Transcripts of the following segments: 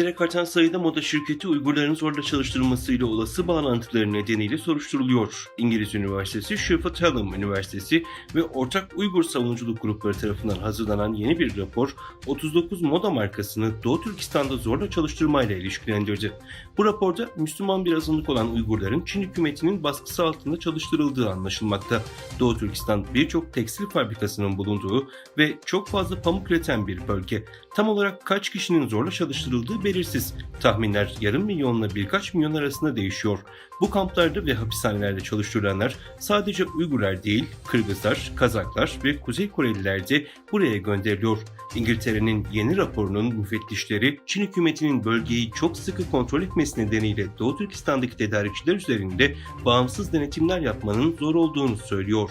artan sayıda moda şirketi Uygurların zorla çalıştırılmasıyla olası bağlantıları nedeniyle soruşturuluyor. İngiliz Üniversitesi, Sheffield Hallam Üniversitesi ve ortak Uygur savunuculuk grupları tarafından hazırlanan yeni bir rapor 39 moda markasını Doğu Türkistan'da zorla çalıştırmayla ilişkilendirdi. Bu raporda Müslüman bir azınlık olan Uygurların Çin hükümetinin baskısı altında çalıştırıldığı anlaşılmakta. Doğu Türkistan birçok tekstil fabrikasının bulunduğu ve çok fazla pamuk üreten bir bölge. Tam olarak kaç kişinin zorla çalıştırıldığı belirsiz. Tahminler yarım milyonla birkaç milyon arasında değişiyor. Bu kamplarda ve hapishanelerde çalıştırılanlar sadece Uygurlar değil, Kırgızlar, Kazaklar ve Kuzey Koreliler de buraya gönderiliyor. İngiltere'nin yeni raporunun müfettişleri Çin hükümetinin bölgeyi çok sıkı kontrol etmesi nedeniyle Doğu Türkistan'daki tedarikçiler üzerinde bağımsız denetimler yapmanın zor olduğunu söylüyor.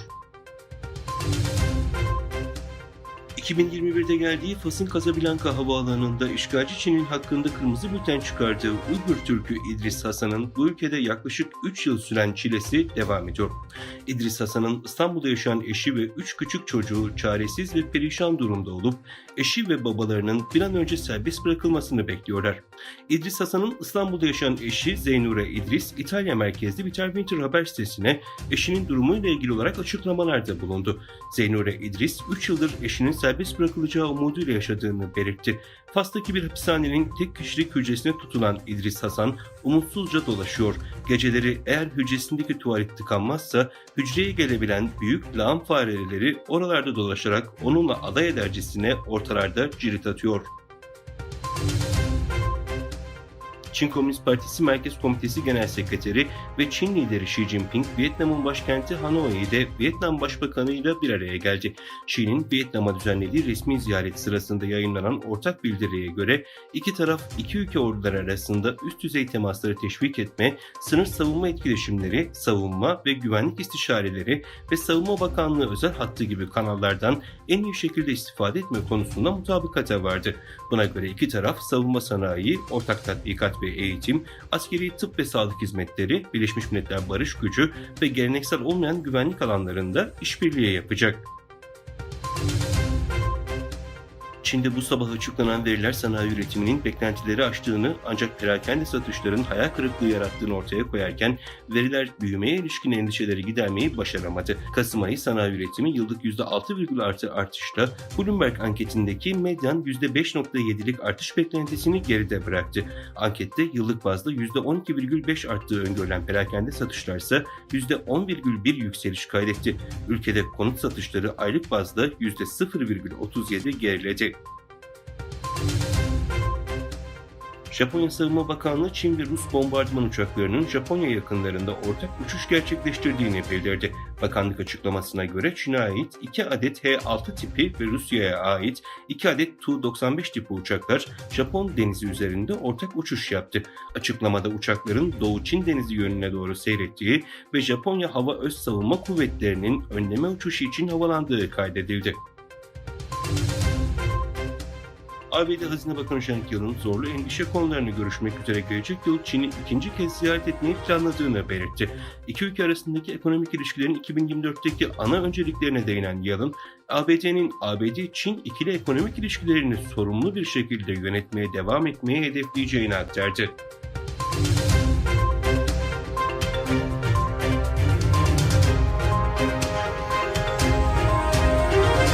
2021'de geldiği Fas'ın Casablanca havaalanında işgalci Çin'in hakkında kırmızı bülten çıkardığı Uygur Türk'ü İdris Hasan'ın bu ülkede yaklaşık 3 yıl süren çilesi devam ediyor. İdris Hasan'ın İstanbul'da yaşayan eşi ve 3 küçük çocuğu çaresiz ve perişan durumda olup eşi ve babalarının bir an önce serbest bırakılmasını bekliyorlar. İdris Hasan'ın İstanbul'da yaşayan eşi Zeynure İdris, İtalya merkezli Winter haber sitesine eşinin durumuyla ilgili olarak açıklamalarda bulundu. Zeynure İdris 3 yıldır eşinin serbest bırakılacağı umuduyla yaşadığını belirtti. Fas'taki bir hapishanenin tek kişilik hücresine tutulan İdris Hasan umutsuzca dolaşıyor. Geceleri eğer hücresindeki tuvalet tıkanmazsa hücreye gelebilen büyük lağım fareleri oralarda dolaşarak onunla aday edercesine ortalarda cirit atıyor. Çin Komünist Partisi Merkez Komitesi Genel Sekreteri ve Çin lideri Xi Jinping, Vietnam'ın başkenti Hanoi'de Vietnam Başbakanı ile bir araya geldi. Xi'nin Vietnam'a düzenlediği resmi ziyaret sırasında yayınlanan ortak bildiriye göre iki taraf iki ülke orduları arasında üst düzey temasları teşvik etme, sınır savunma etkileşimleri, savunma ve güvenlik istişareleri ve Savunma Bakanlığı özel hattı gibi kanallardan en iyi şekilde istifade etme konusunda mutabakata vardı. Buna göre iki taraf savunma sanayi, ortak tatbikat ve eğitim, askeri tıp ve sağlık hizmetleri, Birleşmiş Milletler Barış Gücü ve geleneksel olmayan güvenlik alanlarında işbirliği yapacak. Çin'de bu sabah açıklanan veriler sanayi üretiminin beklentileri aştığını ancak perakende satışların hayal kırıklığı yarattığını ortaya koyarken veriler büyümeye ilişkin endişeleri gidermeyi başaramadı. Kasım ayı sanayi üretimi yıllık %6, artı artışla Bloomberg anketindeki medyan %5.7'lik artış beklentisini geride bıraktı. Ankette yıllık bazda %12,5 arttığı öngörülen perakende satışlar ise %10,1 yükseliş kaydetti. Ülkede konut satışları aylık bazda %0,37 geriledi. Japonya Savunma Bakanlığı Çin ve Rus bombardıman uçaklarının Japonya yakınlarında ortak uçuş gerçekleştirdiğini bildirdi. Bakanlık açıklamasına göre Çin'e ait 2 adet H-6 tipi ve Rusya'ya ait 2 adet Tu-95 tipi uçaklar Japon denizi üzerinde ortak uçuş yaptı. Açıklamada uçakların Doğu Çin denizi yönüne doğru seyrettiği ve Japonya Hava Öz Savunma Kuvvetleri'nin önleme uçuşu için havalandığı kaydedildi. ABD Hazine Bakanı Janet Yellen zorlu endişe konularını görüşmek üzere gelecek yıl Çin'i ikinci kez ziyaret etmeyi planladığını belirtti. İki ülke arasındaki ekonomik ilişkilerin 2024'teki ana önceliklerine değinen Yellen, ABD'nin ABD-Çin ikili ekonomik ilişkilerini sorumlu bir şekilde yönetmeye devam etmeye hedefleyeceğini aktardı.